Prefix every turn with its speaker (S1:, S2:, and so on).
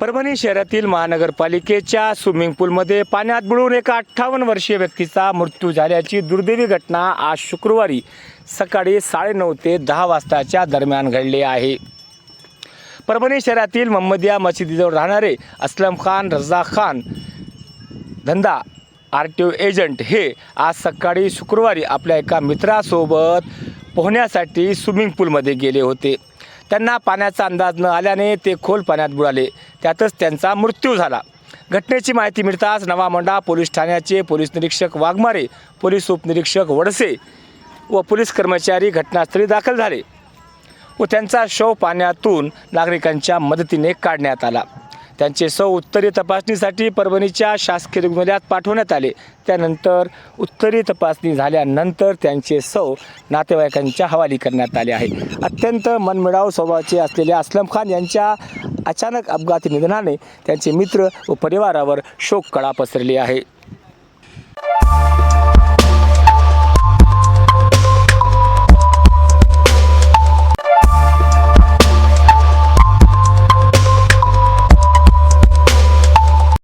S1: परभणी शहरातील महानगरपालिकेच्या स्विमिंग पूलमध्ये पाण्यात बुडून एका अठ्ठावन्न वर्षीय व्यक्तीचा मृत्यू झाल्याची दुर्दैवी घटना आज शुक्रवारी सकाळी साडेनऊ ते दहा वाजताच्या दरम्यान घडली आहे. परभणी शहरातील मोहम्मदिया मशिदीजवळ राहणारे असलम खान रजा खान धंदा आर टी ओ एजंट हे आज सकाळी शुक्रवारी आपल्या एका मित्रासोबत पोहण्यासाठी स्विमिंग पूलमध्ये गेले होते. त्यांना पाण्याचा अंदाज न आल्याने ते खोल पाण्यात बुडाले. त्यातच त्यांचा मृत्यू झाला. घटनेची माहिती मिळताच नवामंडा पोलीस ठाण्याचे पोलीस निरीक्षक वाघमारे पोलीस उपनिरीक्षक वडसे व पोलीस कर्मचारी घटनास्थळी दाखल झाले व त्यांचा शव पाण्यातून नागरिकांच्या मदतीने काढण्यात आला. त्यांचे सौ उत्तरीय तपासणीसाठी परभणीच्या शासकीय रुग्णालयात पाठवण्यात आले. त्यानंतर उत्तरीय तपासणी झाल्यानंतर त्यांचे सौ नातेवाईकांच्या हवाली करण्यात आले आहे. अत्यंत मनमिळाव स्वभावाचे असलेल्या असलम खान यांच्या अचानक अपघाती निधनाने त्यांचे मित्र व परिवारावर शोककळा पसरली आहे.